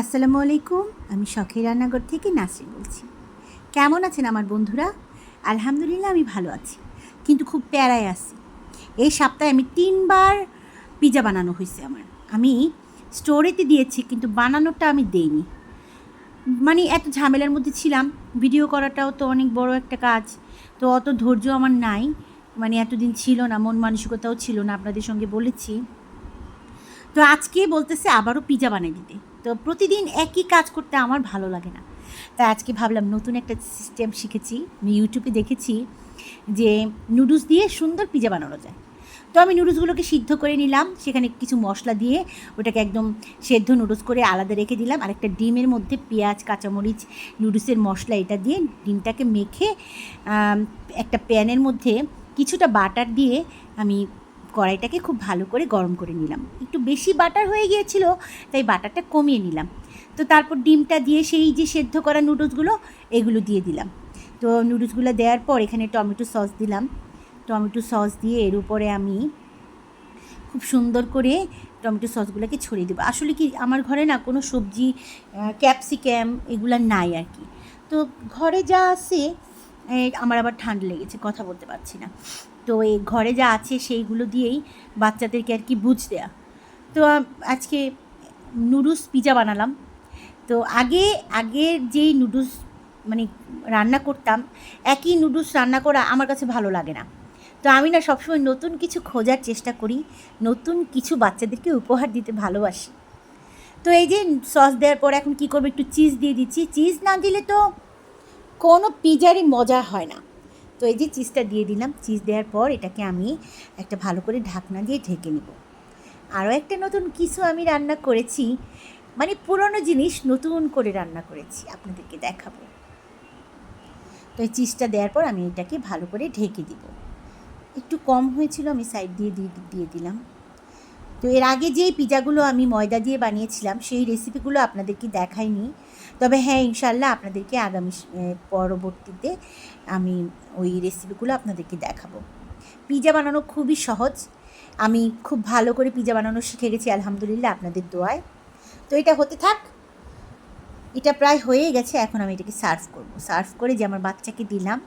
আসসালামু আলাইকুম আমি শখের রান্নাঘর থেকে নাসরিন বলছি। কেমন আছেন আমার বন্ধুরা? আলহামদুলিল্লাহ আমি ভালো আছি, কিন্তু খুব প্যারায় আছি। এই সপ্তাহে আমি তিনবার পিজা বানানো হয়েছে আমার। আমি স্টোরেতে দিয়েছি, কিন্তু বানানোটা আমি দেইনি। মানে এত ঝামেলার মধ্যে ছিলাম, ভিডিও করাটাও তো অনেক বড় একটা কাজ, তো অত ধৈর্য আমার নাই। মানে এতদিন ছিল না, মন মানসিকতাও ছিল না, আপনাদের সঙ্গে বলেছি। তো আজকে বলতেছে আবারও পিজা বানিয়ে দিতে। তো প্রতিদিন একই কাজ করতে আমার ভালো লাগে না। তাই আজকে ভাবলাম নতুন একটা সিস্টেম শিখেছি। আমি ইউটিউবে দেখেছি যে নুডলস দিয়ে সুন্দর পিজা বানানো যায়। তো আমি নুডলসগুলোকে সিদ্ধ করে নিলাম। সেখানে কিছু মশলা দিয়ে ওটাকে একদম সেদ্ধ নুডলস করে আলাদা রেখে দিলাম। আর একটা ডিমের মধ্যে পেঁয়াজ, কাঁচামরিচ নুডলসের মশলা এটা দিয়ে ডিমটাকে মেখে একটা প্যানের মধ্যে কিছুটা বাটার দিয়ে আমি কড়াইটাকে খুব ভালো করে গরম করে নিলাম। একটু বেশি বাটার হয়ে গিয়েছিল, তাই বাটারটা কমিয়ে নিলাম। তো তারপর ডিমটা দিয়ে সেই যে সেদ্ধ করা নুডলসগুলো, এগুলো দিয়ে দিলাম। তো নুডলসগুলো দেওয়ার পর এখানে টমেটো সস দিলাম। টমেটো সস দিয়ে এর উপরে আমি খুব সুন্দর করে টমেটো সসগুলোকে ছড়িয়ে দেবো। আসলে কি, আমার ঘরে না কোনো সবজি ক্যাপসিক্যাম এগুলো নাই আর কি। তো ঘরে যা আছে আমার আবার ঠান্ডা লেগেছে, কথা বলতে পারছি না। তো এই ঘরে যা আছে সেইগুলো দিয়েই বাচ্চাদেরকে আর কি বুঝ দেয়া। তো আজকে নুডলস পিজা বানালাম। তো আগে আগের যেই নুডলস মানে রান্না করতাম, একই নুডলস রান্না করা আমার কাছে ভালো লাগে না। তো আমি না সবসময় নতুন কিছু খোঁজার চেষ্টা করি, নতুন কিছু বাচ্চাদেরকে উপহার দিতে ভালোবাসি। তো এই যে সস দেওয়ার পর এখন কি করব, একটু চিজ দিয়ে দিচ্ছি। চিজ না দিলে তো কোনো পিজারই মজা হয় না। তো এই যে চিজটা দিয়ে দিলাম চিজ দেওয়ার পর এটাকে আমি একটা ভালো করে ঢাকনা দিয়ে ঢেকে নেব। আরও একটা নতুন কিছু আমি রান্না করেছি মানে পুরনো জিনিস নতুন করে রান্না করেছি, আপনাদেরকে দেখাবো। তো এই চিজটা দেওয়ার পর আমি এটাকে ভালো করে ঢেকে দিব। একটু কম হয়েছিল, আমি সাইড দিয়ে দিয়ে দিলাম। তো এর আগে যেই পিজাগুলো আমি ময়দা দিয়ে বানিয়েছিলাম, সেই রেসিপিগুলো আপনাদেরকে দেখাইনি। তবে হ্যাঁ ইনশাল্লাহ আপনাদেরকে আগামী পরবর্তীতে আমি ওই রেসিপিগুলো আপনাদেরকে দেখাবো। পিজা বানানো খুবই সহজ। আমি খুব ভালো করে পিজা বানানো শিখে গেছি, আলহামদুলিল্লাহ, আপনাদের দোয়ায়। তো এটা হতে থাক। এটা প্রায় হয়ে গেছে, এখন আমি এটাকে সার্ভ করব। সার্ভ করে যে আমার বাচ্চাকে দিলাম,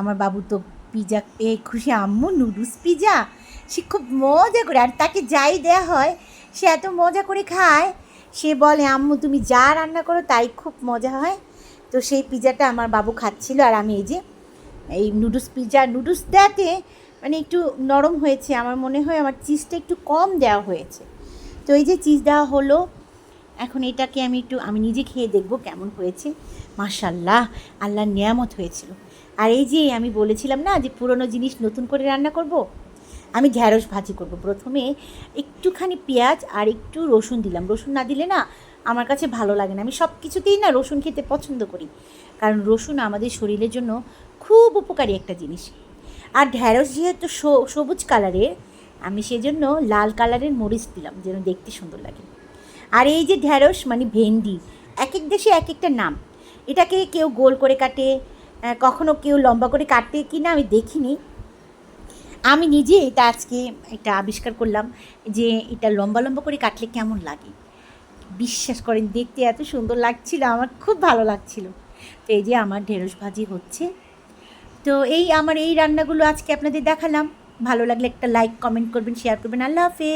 আমার বাবু তো পিজা পেয়ে খুশি আম্মু, নুডলস, পিজা। সে খুব মজা করে, আর তাকে যাই দেয়া হয়, সে এত মজা করে খায়। সে বলে, আম্মু, তুমি যা রান্না করো, তাই খুব মজা হয়। তো সেই পিজাটা আমার বাবু খাচ্ছিল, আর আমি এই যে, এই নুডলস, পিজা, নুডলস দেওয়াতে মানে একটু নরম হয়েছে। আমার মনে হয় আমার চিজটা একটু কম দেওয়া হয়েছে। তো এই যে চিজ দেওয়া হলো, এখন এটাকে আমি একটু, আমি নিজে খেয়ে দেখব কেমন হয়েছে। মাশাল্লাহ, আল্লাহর নিয়ামত হয়েছিল। আর এই যে আমি বলেছিলাম না যে পুরনো জিনিস নতুন করে রান্না করব? আমি ঢ্যাঁড়স ভাজি করব। প্রথমে একটুখানি পেঁয়াজ আর একটু রসুন দিলাম। রসুন না দিলে না আমার কাছে ভালো লাগে না। আমি সব কিছুতেই না রসুন খেতে পছন্দ করি। কারণ রসুন আমাদের শরীরের জন্য খুব উপকারী একটা জিনিস। আর ঢ্যাঁড়স যেহেতু সবুজ কালারের, আমি সেজন্য লাল কালারের মরিচ দিলাম যেন দেখতে সুন্দর লাগে। আর এই যে ঢ্যাঁড়স মানে ভেন্ডি এক এক দেশে এক একটা নাম। এটাকে কেউ গোল করে কাটে কখনো কেউ লম্বা করে কাটে কি না আমি দেখিনি। আমি নিজে এটা আজকে এটা আবিষ্কার করলাম যে এটা লম্বা লম্বা করে কাটলে কেমন লাগে। বিশ্বাস করেন, দেখতে এত সুন্দর লাগছিল, আমার খুব ভালো লাগছিল। তো এই যে আমার ঢেঁড়স ভাজি হচ্ছে। তো এই আমার এই রান্নাগুলো আজকে আপনাদের দেখালাম। ভালো লাগলে একটা লাইক কমেন্ট করবেন শেয়ার করবেন। আল্লাহ হাফেজ।